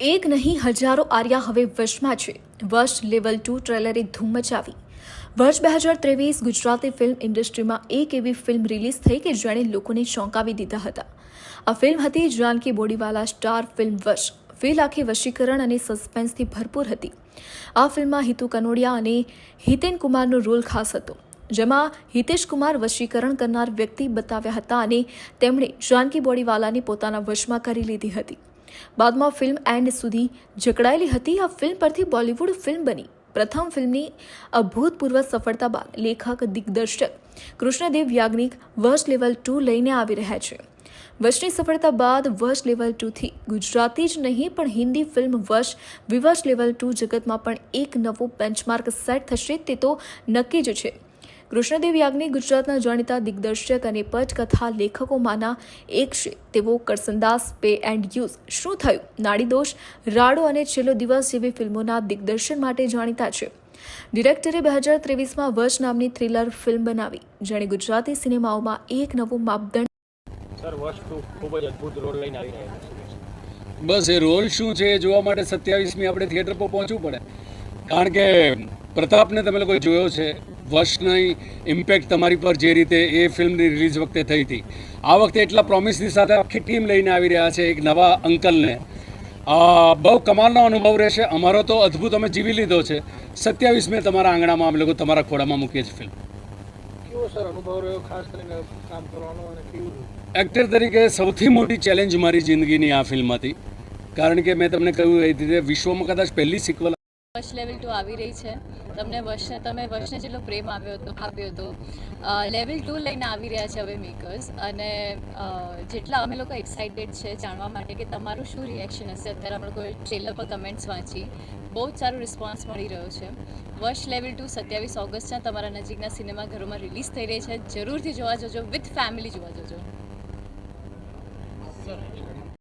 એક નહીં, હજારો આર્યા હવે વશમાં છે. વર્ષ લેવલ ટુ ટ્રેલરે ધૂમ મચાવી. વર્ષ બે હજાર ત્રેવીસ ગુજરાતી ફિલ્મ ઇન્ડસ્ટ્રીમાં એક એવી ફિલ્મ રિલીઝ થઈ કે જેણે લોકોને ચોંકાવી દીધા હતા. આ ફિલ્મ હતી Janki Bodiwala star film Vash film આખી વશીકરણ અને સસ્પેન્સથી ભરપૂર હતી. આ ફિલ્મમાં હિતુ કનોડિયા અને હિતેન કુમારનો રોલ ખાસ હતો. જેમાં હિતેશ કુમાર વશીકરણ કરનાર વ્યક્તિ બતાવ્યા હતા અને તેમણે જાનકી બોડીવાલાને પોતાના વશમાં કરી લીધી હતી. બાદમાં ફિલ્મ એન્ડ સુધી જકડાયેલી હતી. આ ફિલ્મ પરથી બોલિવૂડ ફિલ્મ બની. પ્રથમ ફિલ્મની અભૂતપૂર્વ સફળતા બાદ લેખક, દિગ્દર્શક કૃષ્ણદેવ યાજ્ઞિક વર્ષ લેવલ ટુ લઈને આવી રહ્યા છે. વર્ષની સફળતા બાદ વર્ષ લેવલ ટુથી ગુજરાતી જ નહીં, પણ હિન્દી ફિલ્મ વર્ષ વિવર્ષ લેવલ ટુ જગતમાં પણ એક નવો બેન્ચમાર્ક સેટ થશે તે તો નક્કી જ છે. કૃષ્ણદેવ યાજ્ઞિક ગુજરાતના જાણીતા દિગ્દર્શક અને પટકથા લેખકોમાંના એક છે તેઓ કરસનદાસ પે એન્ડ યુઝ. શું થયું? નાડીદોષ રાડો અને છેલ્લો દિવસ જેવી ફિલ્મોના દિગ્દર્શન માટે જાણીતા છે. ડિરેક્ટરે બે હજાર ત્રેવીસમાં વર્ષ નામની થ્રિલર ફિલ્મ બનાવી જેણે ગુજરાતી સિનેમાઓમાં એક નવો માપદંડ સર વર્ષ ખૂબ જ અદ્ભુત રોલ લઈને આવી રહ્યા છે. બસ એ રોલ શું છે એ જોવા માટે સત્યાવીસમી આપણે થિયેટર પર પહોંચવું પડે. કારણ કે પ્રતાપને તમે લોકો જોયો છે. વર્ષની ઇમ્પેક્ટ તમારી પર જે રીતે એ ફિલ્મની રિલીઝ વખતે થઈ હતી. આ વખતે એટલા પ્રોમિસની સાથે આખી ટીમ લઈને આવી રહ્યા છે એક નવા અંકલને. બહુ કમાલનો અનુભવ રહેશે. અમારો તો અદ્ભુત અમે જીવી લીધો છે. સત્યાવીસમે તમારા આંગણામાં અમે લોકો તમારા ખોડામાં મૂકીએ છીએ ફિલ્મ એક્ટર તરીકે સૌથી મોટી ચેલેન્જ મારી જિંદગીની આ ફિલ્મ હતી. કારણ કે મેં તમને કહ્યું એ રીતે વિશ્વમાં કદાચ પહેલી સિક્વલ વર્ષ લેવલ ટુ આવી રહી છે. તમને વર્ષને તમે વર્ષને જેટલો પ્રેમ આવ્યો હતો આપ્યો હતો લેવલ ટુ લઈને આવી રહ્યા છે હવે મેકર્સ અને જેટલા અમે લોકો એક્સાઇટેડ છે જાણવા માટે કે તમારું શું રિએક્શન હશે? અત્યારે અમે લોકોએ ટ્રેલર પર કમેન્ટ્સ વાંચી. બહુ જ સારો રિસ્પોન્સ મળી રહ્યો છે. વર્ષ લેવલ ટુ સત્યાવીસ ઓગસ્ટના તમારા નજીકના સિનેમાઘરોમાં રિલીઝ થઈ રહી છે. જરૂરથી જોવા જજો. વિથ ફેમિલી જોવા જજો.